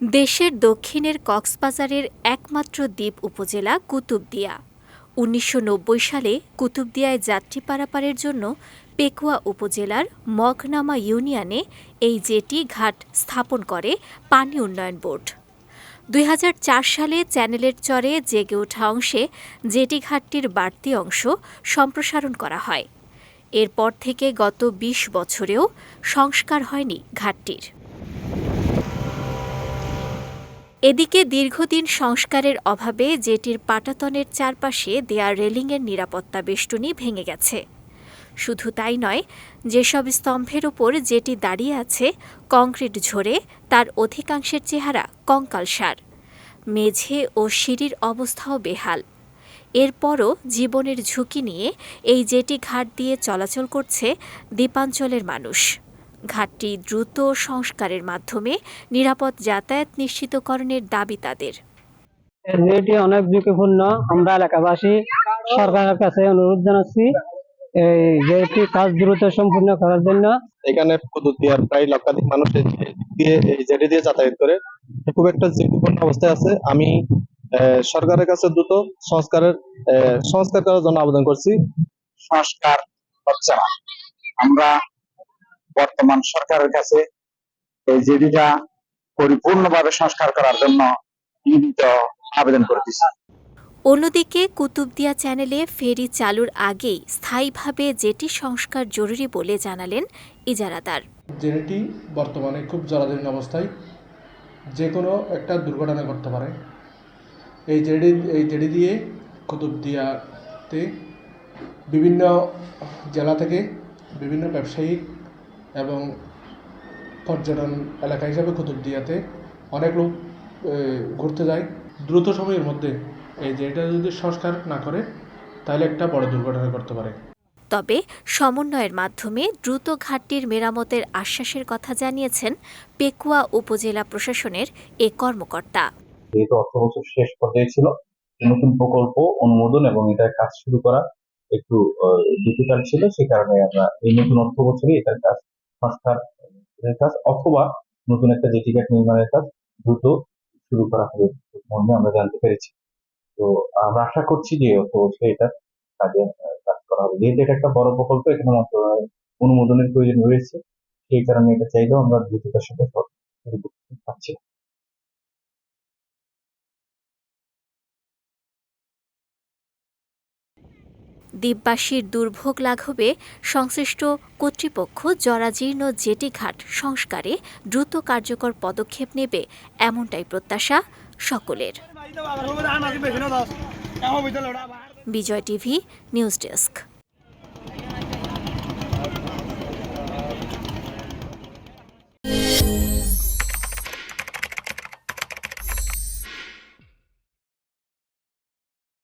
দেশের দক্ষিণের কক্সবাজারের একমাত্র দ্বীপ উপজেলা কুতুবদিয়া। উনিশশো নব্বই সালে কুতুবদিয়ায় যাত্রী পারাপারের জন্য পেকুয়া উপজেলার মগনামা ইউনিয়নে এই জেটি ঘাট স্থাপন করে পানি উন্নয়ন বোর্ড। দুই হাজার চার সালে চ্যানেলের চরে জেগে ওঠা অংশে জেটি ঘাটটির বাড়তি অংশ সম্প্রসারণ করা হয়। এরপর থেকে গত ২০ বছরেও সংস্কার হয়নি ঘাটটির। এদিকে দীর্ঘদিন সংস্কারের অভাবে জেটির পাটাতনের চারপাশে দেয়া রেলিংয়ের নিরাপত্তা বেষ্টনী ভেঙে গেছে। শুধু তাই নয়, যেসব স্তম্ভের ওপর যেটি দাঁড়িয়ে আছে, কংক্রিট ঝরে তার অধিকাংশের চেহারা কঙ্কালসার মেঝে ও সিঁড়ির অবস্থাও বেহাল। এরপরও জীবনের ঝুঁকি নিয়ে এই জেটি ঘাট দিয়ে চলাচল করছে দ্বীপাঞ্চলের মানুষ। ঘাটটি দ্রুত সংস্কারের মাধ্যমে নিরাপদ যাতায়াত নিশ্চিতকরণের দাবি তাদের। এটি অনেক ঝুঁকিপূর্ণ। আমরা এলাকাবাসী সরকারের কাছে অনুরোধ জানাচ্ছি এই যেটি কাজ দ্রুত সম্পূর্ণ করার জন্য। এখানে কুতুবদিয়ার প্রায় লক্ষাধিক মানুষ দিয়ে এই জেটি দিয়ে যাতায়াত করে। খুব একটা ঝুঁকিপূর্ণ অবস্থায় আছে। আমি আহ, সরকারের কাছে দ্রুত সংস্কারের আহ, সংস্কার করার জন্য আবেদন করছি। সংস্কার হচ্ছে না। আমরা বর্তমান সরকারের কাছে এই জেডিটা পরিপূর্ণভাবে সংস্কার করার জন্য লিখিত আবেদন করতেছি। অন্যদিকে কুতুবদিয়া চ্যানেলে ফেরি চালুর আগেই স্থায়ীভাবে জেটি সংস্কার জরুরি বলে জানালেন ইজারাদার। জেনেটি বর্তমানে খুব জরাজীর্ণ অবস্থায় যে কোনো একটা দুর্ঘটনা ঘটতে পারে। এই জেডি এই জেডি দিয়ে কুতুবদিয়াতে বিভিন্ন জেলা থেকে বিভিন্ন ব্যবসায়িক এবং পর্যটন এলাকা হিসাবে কুতুবদিয়াতে অনেক লোক ঘুরতে যায়। দ্রুত সময়ের মধ্যে এই জেডিটা যদি সংস্কার না করে তাহলে একটা বড় দুর্ঘটনা ঘটতে পারে। তবে সমন্বয়ের মাধ্যমে দ্রুত ঘাটটির মেরামতের আশ্বাসের কথা জানিয়েছেন পেকুয়া উপজেলা প্রশাসনের এ কর্মকর্তা। যেহেতু অর্থ বছর শেষ পর্যায়ে ছিল নতুন প্রকল্প অনুমোদন এবং এটার কাজ শুরু করা একটু ডিফিকাল্ট ছিল সে কারণে আমরা এই নতুন অর্থ বছরে এটার কাজ সংস্কার কাজ অথবা নতুন একটা জেটি ঘাট নির্মাণের কাজ দ্রুত শুরু করা হবে মর্মে আমরা জানতে পেরেছি। তো আমরা আশা করছি যে অবশ্যই এটা কাজে কাজ করা হবে। যেহেতু এটা একটা বড় প্রকল্প, এখানে মন্ত্রণালয়ের অনুমোদনের প্রয়োজন রয়েছে। সেই কারণে এটা চাইলেও আমরা দ্রুততার সাথে সব দ্বীপবাসীর দুর্ভোগ লাঘবে, সংশ্লিষ্ট কর্তৃপক্ষ জরাজীর্ণ জেটি ঘাট সংস্কারে দ্রুত কার্যকর পদক্ষেপ নেবে এমনটাই প্রত্যাশা সকলের। Vijay TV, news desk.